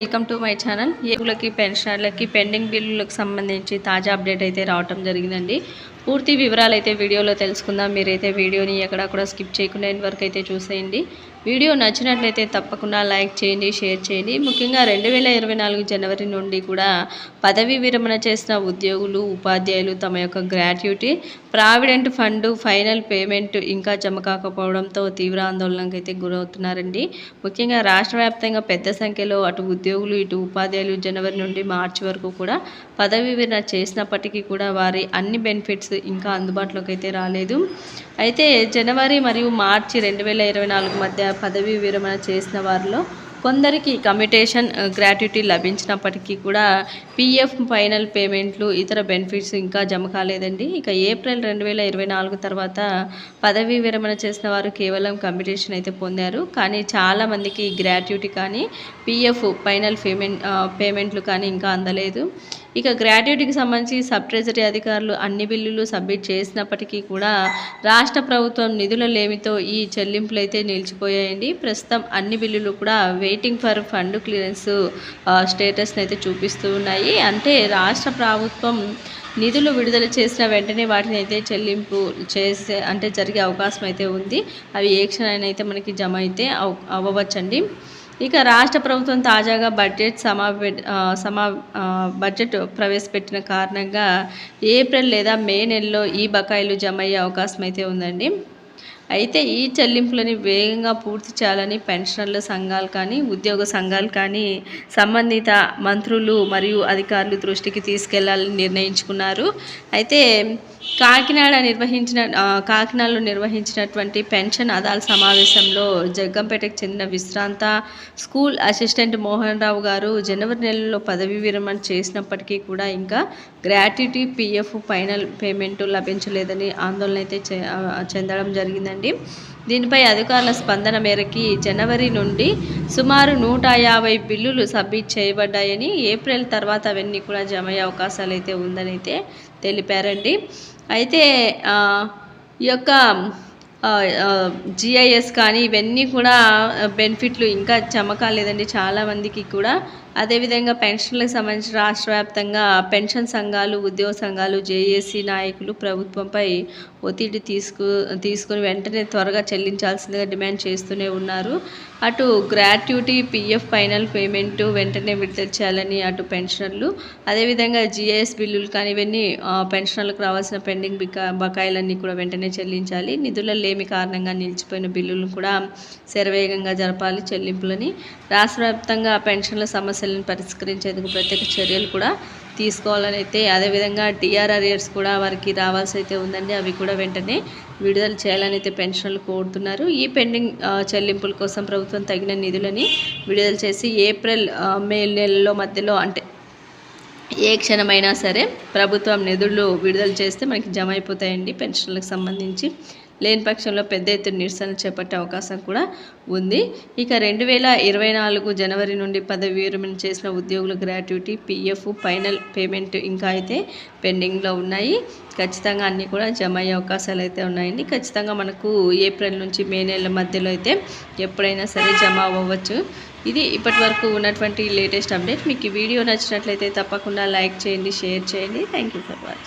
Welcome to my channel ఏగులకి పెన్షనర్లకి pending బిల్లులకు సంబంధించి తాజా అప్డేట్ అయితే రావటం జరిగిందండి. పూర్తి వివరాలు అయితే వీడియోలో తెలుసుకుందాం. మీరైతే వీడియోని ఎక్కడ కూడా స్కిప్ చేయకుండా ఎండ్ వరకు అయితే చూసేయండి. వీడియో నచ్చినట్లయితే తప్పకుండా లైక్ చేయండి షేర్ చేయండి. ముఖ్యంగా రెండు వేల ఇరవై నాలుగు జనవరి నుండి కూడా పదవీ విరమణ చేసిన ఉద్యోగులు ఉపాధ్యాయులు తమ యొక్క gratuity provident fund final payment ఇంకా జమ కాకపోవడంతో తీవ్ర ఆందోళనకు అయితే గురవుతున్నారండి. ముఖ్యంగా రాష్ట్ర వ్యాప్తంగా పెద్ద సంఖ్యలో అటు ఉద్యోగులు ఇటు ఉపాధ్యాయులు జనవరి నుండి మార్చి వరకు కూడా పదవీ విరమణ చేసినప్పటికీ కూడా వారి అన్ని బెనిఫిట్స్ ఇంకా అందుబాటులోకి అయితే రాలేదు. అయితే జనవరి మరియు మార్చి రెండు వేల ఇరవై నాలుగు మధ్య పదవీ విరమణ చేసిన వారిలో కొందరికి కమ్యూటేషన్ గ్రాట్యుటీ లభించినప్పటికీ కూడా పీఎఫ్ ఫైనల్ పేమెంట్లు ఇతర బెనిఫిట్స్ ఇంకా జమ కాలేదండి. ఇక ఏప్రిల్ రెండు వేల ఇరవై నాలుగు తర్వాత పదవీ విరమణ చేసిన వారు కేవలం కమ్యూటేషన్ అయితే పొందారు. కానీ చాలామందికి గ్రాట్యుటీ కానీ పీఎఫ్ ఫైనల్ పేమెంట్ పేమెంట్లు కానీ ఇంకా అందలేదు. ఇక గ్రాట్యుటీకి సంబంధించి సబ్ ట్రెజరీ అధికారులు అన్ని బిల్లులు సబ్మిట్ చేసినప్పటికీ కూడా రాష్ట్ర ప్రభుత్వం నిధుల లేమితో ఈ చెల్లింపులు అయితే నిలిచిపోయాయండి. ప్రస్తుతం అన్ని బిల్లులు కూడా వెయిటింగ్ ఫర్ ఫండ్ క్లియరెన్స్ స్టేటస్ని అయితే చూపిస్తూ ఉన్నాయి. అంటే రాష్ట్ర ప్రభుత్వం నిధులు విడుదల చేసిన వెంటనే వాటిని అయితే చెల్లింపు చేసే అంటే జరిగే అవకాశం అయితే ఉంది. అవి ఏ క్షణాన్ని అయితే మనకి జమ అయితే అవ్వవచ్చండి. ఇక రాష్ట్ర ప్రభుత్వం తాజాగా బడ్జెట్ సమావే సమా బడ్జెట్ ప్రవేశపెట్టిన కారణంగా ఏప్రిల్ లేదా మే నెలలో ఈ బకాయిలు జమ అయ్యే అవకాశం అయితే ఉందండి. అయితే ఈ చెల్లింపులని వేగంగా పూర్తి చేయాలని పెన్షనర్ల సంఘాలు కానీ ఉద్యోగ సంఘాలు కానీ సంబంధిత మంత్రులు మరియు అధికారులు దృష్టికి తీసుకెళ్ళాలని నిర్ణయించుకున్నారు. అయితే కాకినాడ నిర్వహించిన కాకినాడలో నిర్వహించినటువంటి పెన్షన్ అదాల్ సమావేశంలో జగ్గంపేటకు చెందిన విశ్రాంత స్కూల్ అసిస్టెంట్ మోహన్ రావు గారు జనవరి నెలలో పదవీ విరమణ చేసినప్పటికీ కూడా ఇంకా గ్రాట్యుటీ పిఎఫ్ ఫైనల్ పేమెంట్ లభించలేదని ఆందోళన అయితే చెందడం జరిగిందండి. దీనిపై అధికారుల స్పందన మేరకి జనవరి నుండి సుమారు నూట యాభై బిల్లులు సబ్మిట్ చేయబడ్డాయని ఏప్రిల్ తర్వాత అవన్నీ కూడా జమ అయ్యే అవకాశాలు అయితే ఉందని అయితే తెలిపారండి అయితే ఈ యొక్క జిఐఎస్ కానీ ఇవన్నీ కూడా బెనిఫిట్లు ఇంకా చమకాలేదండి చాలామందికి కూడా అదేవిధంగా పెన్షన్లకు సంబంధించి రాష్ట్ర వ్యాప్తంగా పెన్షన్ సంఘాలు ఉద్యోగ సంఘాలు జేఏసీ నాయకులు ప్రభుత్వంపై ఒత్తిడి తీసుకు తీసుకుని వెంటనే త్వరగా చెల్లించాల్సిందిగా డిమాండ్ చేస్తూనే ఉన్నారు. అటు గ్రాట్యుటీ పిఎఫ్ ఫైనల్ పేమెంట్ వెంటనే విడుదల చేయాలని అటు పెన్షనర్లు అదేవిధంగా జిఎస్ బిల్లులు కానీ ఇవన్నీ పెన్షనర్లకు రావాల్సిన పెండింగ్ బికా బకాయిలన్నీ కూడా వెంటనే చెల్లించాలి. నిధుల లేమి కారణంగా నిలిచిపోయిన బిల్లులను కూడా శరవేగంగా జరపాలి చెల్లింపులని. రాష్ట్ర వ్యాప్తంగా పెన్షన్ల సమస్య సమస్యలను పరిష్కరించేందుకు ప్రత్యేక చర్యలు కూడా తీసుకోవాలని అయితే అదేవిధంగా డిఆర్ అరియర్స్ కూడా వారికి రావాల్సి అయితే ఉందండి. అవి కూడా వెంటనే విడుదల చేయాలని అయితే పెన్షన్లు కోరుతున్నారు. ఈ పెండింగ్ చెల్లింపుల కోసం ప్రభుత్వం తగిన నిధులని విడుదల చేసి ఏప్రిల్ మే నెలలో మధ్యలో అంటే ఏ క్షణమైనా సరే ప్రభుత్వం నిధులు విడుదల చేస్తే మనకి జమ అయిపోతాయండి పెన్షన్లకు సంబంధించి. లేని పక్షంలో పెద్ద ఎత్తున నిరసన చేపట్టే అవకాశం కూడా ఉంది. ఇక రెండు వేల ఇరవై నాలుగు జనవరి నుండి పదవి విరమణ చేసిన ఉద్యోగుల గ్రాట్యుటీ పిఎఫ్ ఫైనల్ పేమెంట్ ఇంకా అయితే పెండింగ్లో ఉన్నాయి. ఖచ్చితంగా అన్నీ కూడా జమ అయ్యే అవకాశాలు అయితే ఉన్నాయండి. ఖచ్చితంగా మనకు ఏప్రిల్ నుంచి మే నెల మధ్యలో అయితే ఎప్పుడైనా సరే జమ అవ్వచ్చు. ఇది ఇప్పటి వరకు ఉన్నటువంటి లేటెస్ట్ అప్డేట్. మీకు ఈ వీడియో నచ్చినట్లయితే తప్పకుండా లైక్ చేయండి షేర్ చేయండి. Thank you for watching